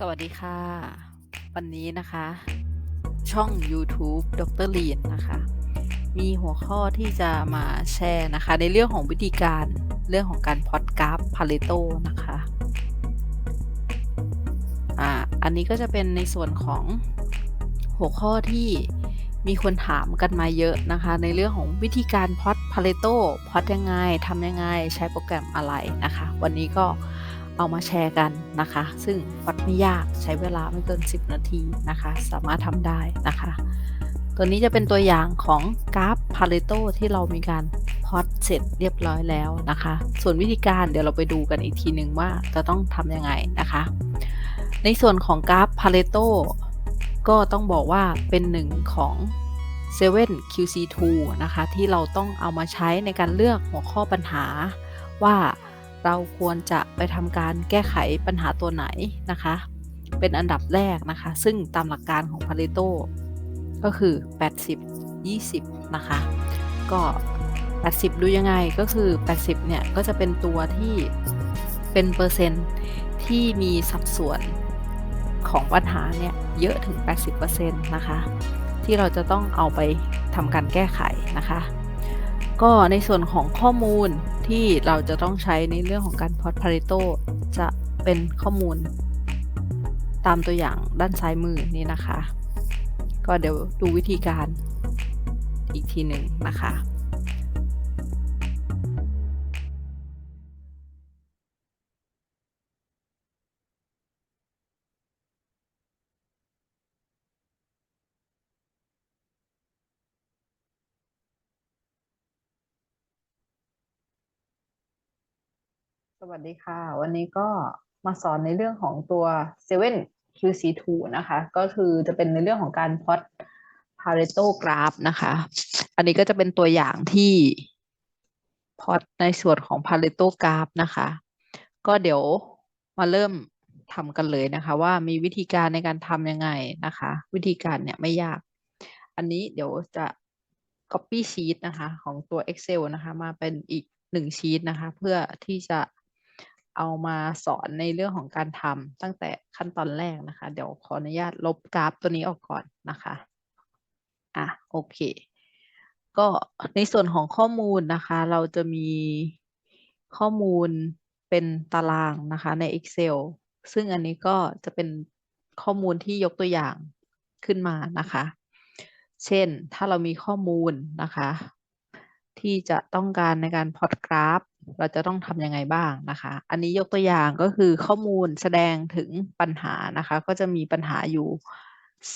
สวัสดีค่ะ วันนี้นะคะ ช่อง YouTube ดรลีนนะคะ มีหัวข้อที่จะมาแชร์นะคะ ในเรื่องของวิธีการเรื่องของการพอดกราฟพาเลโตนะคะอ่าอันนี้ก็จะเป็นในส่วนของหัวข้อที่มีคนถามกันมาเยอะนะคะ ในเรื่องของวิธีการพอดพาเลโตพอดยังไงทำยังไงใช้โปรแกรมอะไรนะคะ วันนี้ก็ เอามาแชร์กันนะคะ ซึ่งวัดไม่ยากใช้เวลาไม่เกิน 10 นาทีนะคะ สามารถทำได้นะคะ ตัวนี้จะเป็นตัวอย่างของกราฟพาเลโตที่เรามีการพอดเสร็จเรียบร้อยแล้วนะคะ ส่วนวิธีการเดี๋ยวเราไปดูกันอีกทีหนึ่งว่าจะต้องทำยังไงนะคะ ในส่วนของกราฟพาเลโตก็ต้องบอกว่าเป็นหนึ่งของ7 QC2 นะคะ ที่เราต้องเอามาใช้ในการเลือกหัวข้อปัญหาว่า เราควรจะไปทำการแก้ไขปัญหาตัวไหนนะคะ เป็นอันดับแรกนะคะ ซึ่งตามหลักการของพาเลโตก็คือ 80 20 นะคะ ก็ 80 ดูยังไงก็คือ 80 เนี่ย ก็จะเป็นตัวที่เป็นเปอร์เซ็นต์ที่มีสัดส่วนของปัญหาเนี่ยเยอะถึง 80%นะคะ ที่เราจะต้องเอาไปทำการแก้ไขนะคะ ก็ในส่วนของข้อมูล ที่เราจะต้องใช้ในเรื่องของการพอดพาริโตจะเป็นข้อมูล ตามตัวอย่างด้านซ้ายมือนี่นะคะ ก็เดี๋ยวดูวิธีการอีกทีหนึ่งนะคะ วัสดีค่ะ วันนี้ก็มาสอนในเรื่องของตัว 7 QC2 นะคะ ก็คือจะเป็นในเรื่องของการพอด Pareto Graph นะคะ อันนี้ก็จะเป็นตัวอย่างที่พอดในส่วนของ Pareto Graph นะคะ ก็เดี๋ยวมาเริ่มทำกันเลยนะคะ ว่ามีวิธีการในการทำยังไงนะคะ วิธีการเนี่ยไม่ยาก อันนี้เดี๋ยวจะ copy sheet นะคะ ของตัว Excel นะคะ มาเป็นอีกหนึ่งชีตนะคะ เพื่อที่จะ เอามาสอนในเรื่องของการทำตั้งแต่ขั้นตอนแรกนะคะ เดี๋ยวขออนุญาตลบกราฟตัวนี้ออกก่อนนะคะอะโอเค ก็ในส่วนของข้อมูลนะคะ เราจะมีข้อมูลเป็นตารางนะคะใน Excel ซึ่งอันนี้ก็จะเป็นข้อมูลที่ยกตัวอย่างขึ้นมานะคะ เช่นถ้าเรามีข้อมูลนะคะ ที่จะต้องการในการพอดกราฟ เราจะต้องทำยังไงบ้างนะคะ อันนี้ยกตัวอย่างก็คือข้อมูลแสดงถึงปัญหานะคะ ก็จะมีปัญหาอยู่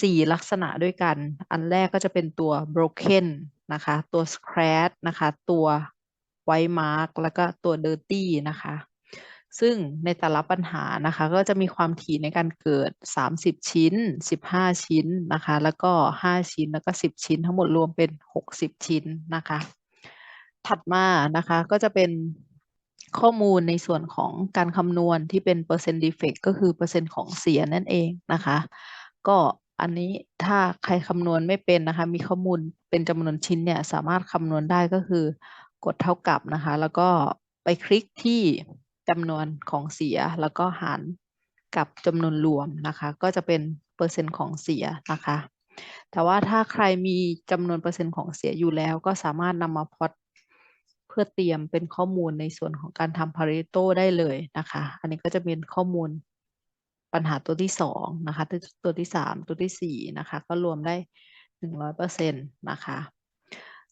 4 ลักษณะด้วยกัน อันแรกก็จะเป็นตัว broken นะคะ ตัว scratch นะคะ ตัว white mark แล้วก็ตัว dirty นะคะ ซึ่งในแต่ละปัญหานะคะ ก็จะมีความถี่ในการเกิด 30 ชิ้น 15 ชิ้นนะคะ แล้วก็ 5 ชิ้นแล้วก็ 10 ชิ้น ทั้งหมดรวมเป็น 60 ชิ้นนะคะ ถัดมานะคะก็จะเป็นข้อมูลในส่วนของการคำนวณที่เป็นเปอร์เซ็นต์ดีเฟกก็คือเปอร์เซ็นต์ของเสียนั่นเองนะคะ ก็อันนี้ถ้าใครคำนวณไม่เป็นนะคะ มีข้อมูลเป็นจำนวนชิ้นเนี่ยสามารถคำนวณได้ก็คือกดเท่ากับนะคะ แล้วก็ไปคลิกที่จำนวนของเสียแล้วก็หารกับจำนวนรวมนะคะ ก็จะเป็นเปอร์เซ็นต์ของเสียนะคะ แต่ว่าถ้าใครมีจำนวนเปอร์เซ็นต์ของเสียอยู่แล้ว ก็สามารถนำมาพอด เพื่อเตรียมเป็นข้อมูลในส่วนของการทำพาริโตได้เลยนะคะ อันนี้ก็จะเป็นข้อมูลปัญหาตัวที่สองนะคะ ตัวที่สามตัวที่สี่นะคะ ก็รวมได้หนึ่งร้อยเปอร์เซ็นต์นะคะ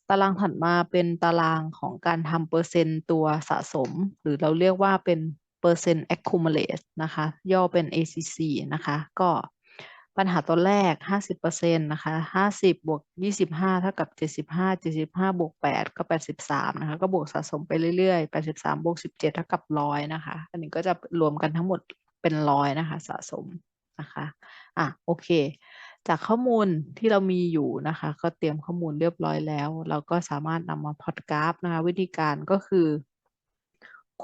ตารางถัดมาเป็นตารางของการทำเปอร์เซ็นต์ตัวสะสม หรือเราเรียกว่าเป็นเปอร์เซ็นต์ accumulate นะคะ ย่อเป็น ACC นะคะ ก็ ปัญหาตัวแรก 50%นะคะ 50 บวก 25 เท่ากับ 75 75 บวก 8 ก็ 83 นะคะ ก็บวกสะสมไปเรื่อยๆ 83 บวก 17 เท่ากับ 100 นะคะ อันนี้ก็จะรวมกันทั้งหมดเป็นร้อยนะคะ สะสมนะคะ อะ โอเค จากข้อมูลที่เรามีอยู่นะคะ ก็เตรียมข้อมูลเรียบร้อยแล้ว เราก็สามารถนำมาพอดกราฟนะคะ วิธีการก็คือ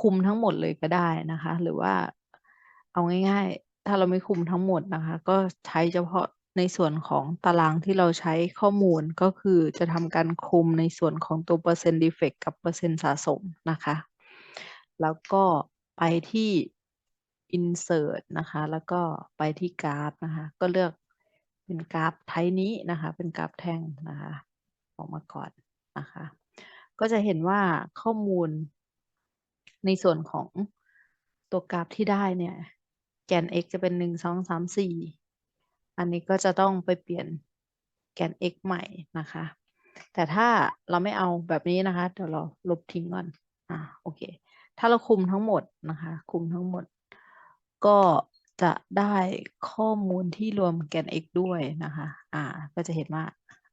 คุมทั้งหมดเลยก็ได้นะคะ หรือว่าเอาง่ายๆ ถ้าเราไม่คุมทั้งหมดนะคะ ก็ใช้เฉพาะในส่วนของตารางที่เราใช้ข้อมูล ก็คือจะทำการคุมในส่วนของตัวเปอร์เซ็นต์ดีเฟกกับเปอร์เซ็นต์สะสมนะคะ แล้วก็ไปที่ insert นะคะ แล้วก็ไปที่กราฟนะคะ ก็เลือกเป็นกราฟไทนี้นะคะ เป็นกราฟแท่งนะคะ ออกมาก่อนนะคะ ก็จะเห็นว่าข้อมูลในส่วนของตัวกราฟที่ได้เนี่ย แกน x จะเป็นหนึ่งสองสามสี่อันนี้ก็จะต้องไปเปลี่ยนแกน x ใหม่นะคะ แต่ถ้าเราไม่เอาแบบนี้นะคะ เดี๋ยวเราลบทิ้งก่อน อ่าโอเค ถ้าเราคุมทั้งหมดนะคะ คุมทั้งหมด ก็จะได้ข้อมูลที่รวมแกน x ด้วยนะคะ อ่า ก็จะเห็นว่า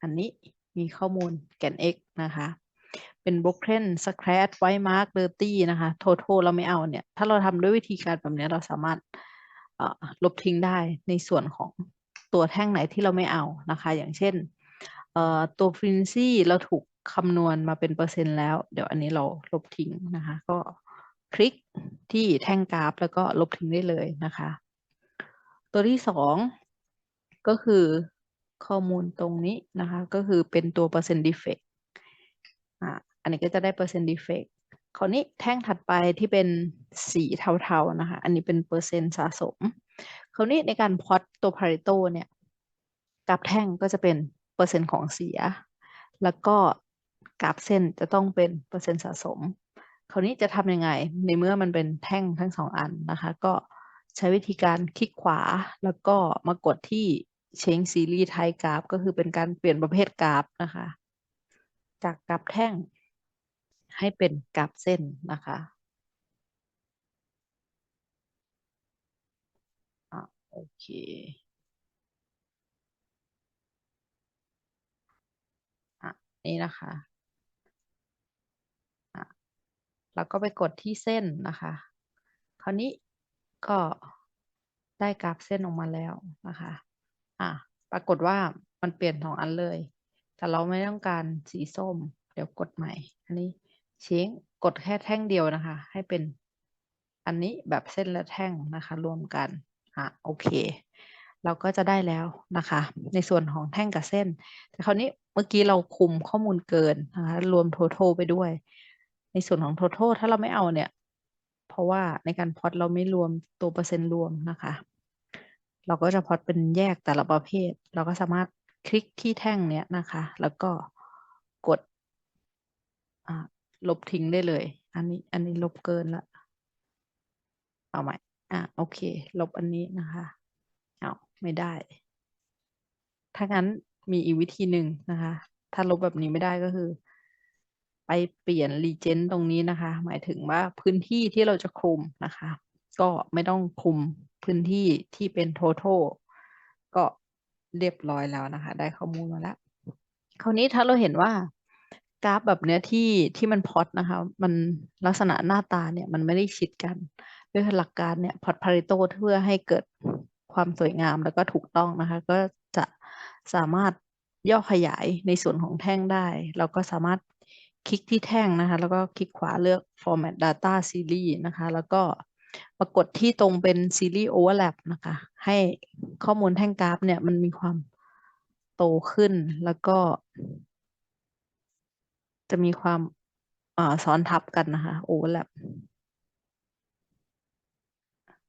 อันนี้มีข้อมูลแกน x นะคะ เป็น broken scratch white mark dirty นะคะ total เราไม่เอาเนี่ย ถ้าเราทำด้วยวิธีการแบบนี้เราสามารถ ลบทิ้งได้ในส่วนของตัวแท่งไหนที่เราไม่เอานะคะ อย่างเช่นตัว frequency เราถูกคำนวณมาเป็นเปอร์เซ็นต์แล้ว เดี๋ยวอันนี้เราลบทิ้งนะคะ ก็คลิกที่แท่งกราฟ แล้วก็ลบทิ้งได้เลยนะคะ ตัวที่สองก็คือข้อมูลตรงนี้นะคะ ก็คือเป็นตัวเปอร์เซ็นต์ดีเฟกต์อันนี้ก็จะได้เปอร์เซ็นต์ดีเฟกต์ คราวนี้แท่งถัดไปที่เป็นสีเทาๆนะคะ อันนี้เป็นเปอร์เซ็นต์สะสม คราวนี้ในการพอตตัวพาริโตเนี่ยกราฟแท่งก็จะเป็นเปอร์เซ็นต์ของเสีย แล้วก็กราฟเส้นจะต้องเป็นเปอร์เซ็นต์สะสม คราวนี้จะทำยังไง ในเมื่อมันเป็นแท่งทั้งสองอันนะคะ ก็ใช้วิธีการคลิกขวาแล้วก็มากดที่ change series type กราฟก็คือเป็นการเปลี่ยนประเภทกราฟนะคะ จากกราฟแท่ง ให้เป็นกราฟเส้นนะคะอะโอเคอะนี่นะคะอะแล้วก็ไปกดที่เส้นนะคะ คราวนี้ก็ได้กราฟเส้นออกมาแล้วนะคะ อะปรากฏว่ามันเปลี่ยนสองอันเลย แต่เราไม่ต้องการสีส้ม เดี๋ยวกดใหม่ อันนี้ ช้งกดแค่แท่งเดียวนะคะ ให้เป็นอันนี้แบบเส้นและแท่งนะคะ รวมกันอะโอเค เราก็จะได้แล้วนะคะ ในส่วนของแท่งกับเส้น แต่คราวนี้เมื่อกี้เราคุมข้อมูลเกินนะคะรวม total ไปด้วย ในส่วนของ total ถ้าเราไม่เอาเนี่ย เพราะว่าในการพอตเราไม่รวมตัวเปอร์เซ็นต์รวมนะคะ เราก็จะพอตเป็นแยกแต่ละประเภท เราก็สามารถคลิกที่แท่งเนี้ยนะคะ แล้วก็กด ลบทิ้งได้เลย อันนี้อันนี้ลบเกินละ เอาใหม่ อะโอเค ลบอันนี้นะคะ เอาไม่ได้ ถ้างั้นมีอีกวิธีหนึ่งนะคะ ถ้าลบแบบนี้ไม่ได้ก็คือ ไปเปลี่ยน legend ตรงนี้นะคะ หมายถึงว่าพื้นที่ที่เราจะคุมนะคะ ก็ไม่ต้องคุมพื้นที่ที่เป็น total ก็เรียบร้อยแล้วนะคะ ได้ข้อมูลมาแล้ว คราวนี้ถ้าเราเห็นว่า กราฟแบบเนี้ยที่ที่มันพอตนะคะ มันลักษณะหน้าตาเนี่ยมันไม่ได้ชิดกัน ด้วยหลักการเนี่ยพอตพาริโตเพื่อให้เกิดความสวยงามแล้วก็ถูกต้องนะคะ ก็จะสามารถย่อขยายในส่วนของแท่งได้ เราก็สามารถคลิกที่แท่งนะคะ แล้วก็คลิกขวาเลือก format data series นะคะ แล้วก็ปรากฏที่ตรงเป็น series overlap นะคะ ให้ข้อมูลแท่งกราฟเนี่ยมันมีความโตขึ้นแล้วก็ จะมีความซ้อนทับกันนะคะ overlap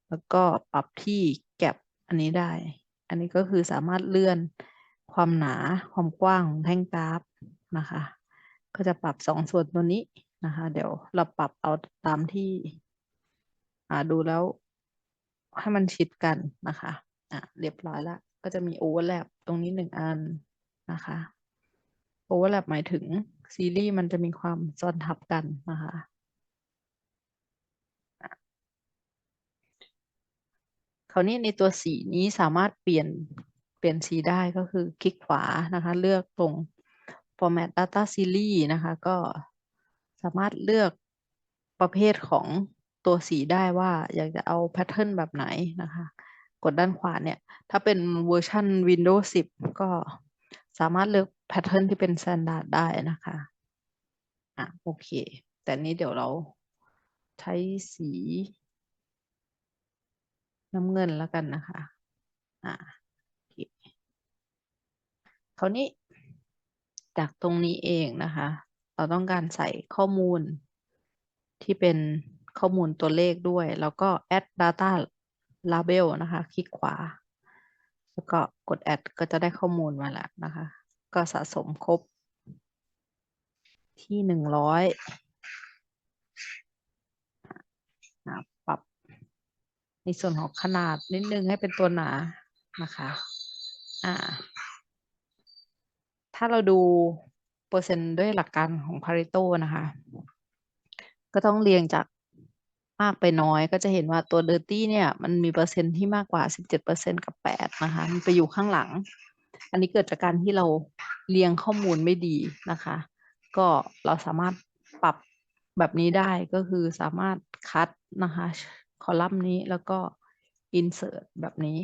แล้วก็ปรับที่แก็บอันนี้ได้ อันนี้ก็คือสามารถเลื่อนความหนาความกว้างของแท่งกราฟนะคะ ก็จะปรับสองส่วนตัวนี้นะคะ เดี๋ยวเราปรับเอาตามที่อ่าดูแล้วให้มันชิดกันนะคะอะเรียบร้อยล้วก็จะมีโอเวอร์แลปตรงนี้หนึ่งอันนะคะโอเวอร์แลปหมายถึง ซีรีส์มันจะมีความซ้อนทับกันนะคะคราวนี้ในตัวสีนี้สามารถเปลี่ยนเปลี่ยนสีได้ก็คือคลิกขวานะคะ เลือกตรง format data series นะคะ ก็สามารถเลือกประเภทของตัวสีได้ว่าอยากจะเอาแพทเทิร์นแบบไหนนะคะ กดด้านขวาเนี่ย ถ้าเป็นเวอร์ชัน Windows 10 ก็ สามารถเลือกแพทเทิร์นที่เป็น Standard ได้นะคะอะโอเค แต่นี้เดี๋ยวเราใช้สี น้ำเงินแล้วกันนะคะอ่าคราวนี้จากตรงนี้เองนะคะ เราต้องการใส่ข้อมูลที่เป็นข้อมูลตัวเลขด้วย แล้วก็ add data label นะคะ คลิกขวา แล้วก็กด add ก็จะได้ข้อมูลมาแล้วนะคะ ก็สะสมครบ ที่หนึ่งร้อยปรับในส่วนของขนาดนิดนึงให้เป็นตัวหนานะคะอ่าถ้าเราดูเปอร์เซ็นต์ด้วยหลักการของ Pareto นะคะ ก็ต้องเรียงจาก มากไปน้อยก็จะเห็นว่าตัว Dirty เนี่ย มันมีเปอร์เซ็นต์ที่มากกว่า 17%กับ 8 นะคะ มันไปอยู่ข้างหลัง อันนี้เกิดจากการที่เราเรียงข้อมูลไม่ดีนะคะ ก็เราสามารถปรับแบบนี้ได้ก็คือสามารถคัดนะคะคอลัมน์นี้แล้วก็ insert แบบนี้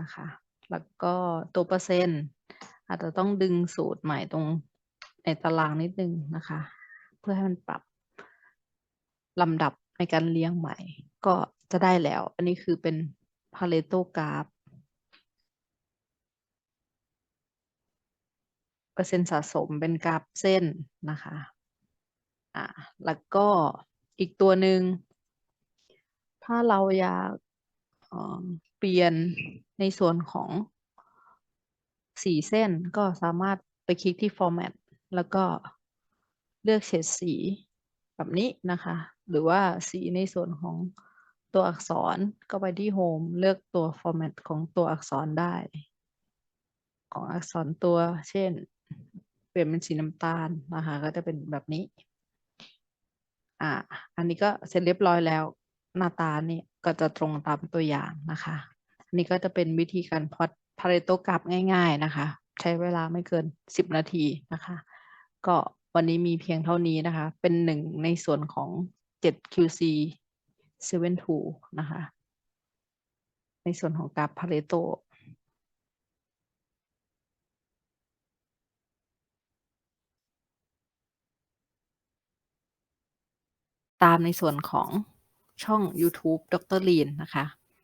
นะคะ แล้วก็ตัวเปอร์เซ็นต์อาจจะต้องดึงสูตรใหม่ตรงในตารางนิดนึงนะคะ เพื่อให้มันปรับลำดับ ในการเลี้ยงใหม่ ก็จะได้แล้ว อันนี้คือเป็น Pareto graph เปอร์เซ็นต์สะสมเป็นกราฟเส้นนะคะ อ่า แล้วก็อีกตัวหนึ่ง ถ้าเราอยากเปลี่ยนในส่วนของสีเส้นก็สามารถไปคลิกที่ format แล้วก็เลือกเฉดสีแบบนี้นะคะ หรือว่าสีในส่วนของตัวอักษรก็ไปที่ home เลือกตัว format ของตัวอักษรได้ ของอักษรตัวเช่น เปลี่ยนเป็นสีน้ำตาลนะคะก็จะเป็นแบบนี้ อ่า อันนี้ก็เสร็จเรียบร้อยแล้ว หน้าตานี่ก็จะตรงตามตัวอย่างนะคะอันนี้ก็จะเป็นวิธีการพอดพาเรโตกราฟง่าย ๆนะคะ ใช้เวลาไม่เกิน 10 นาทีนะคะ ก็วันนี้มีเพียงเท่านี้นะคะ เป็นหนึ่งในส่วนของ 7QC 72นะคะ ในส่วนของกราฟพาเลโตตามในส่วนของช่อง YouTube ดรลีนนะคะ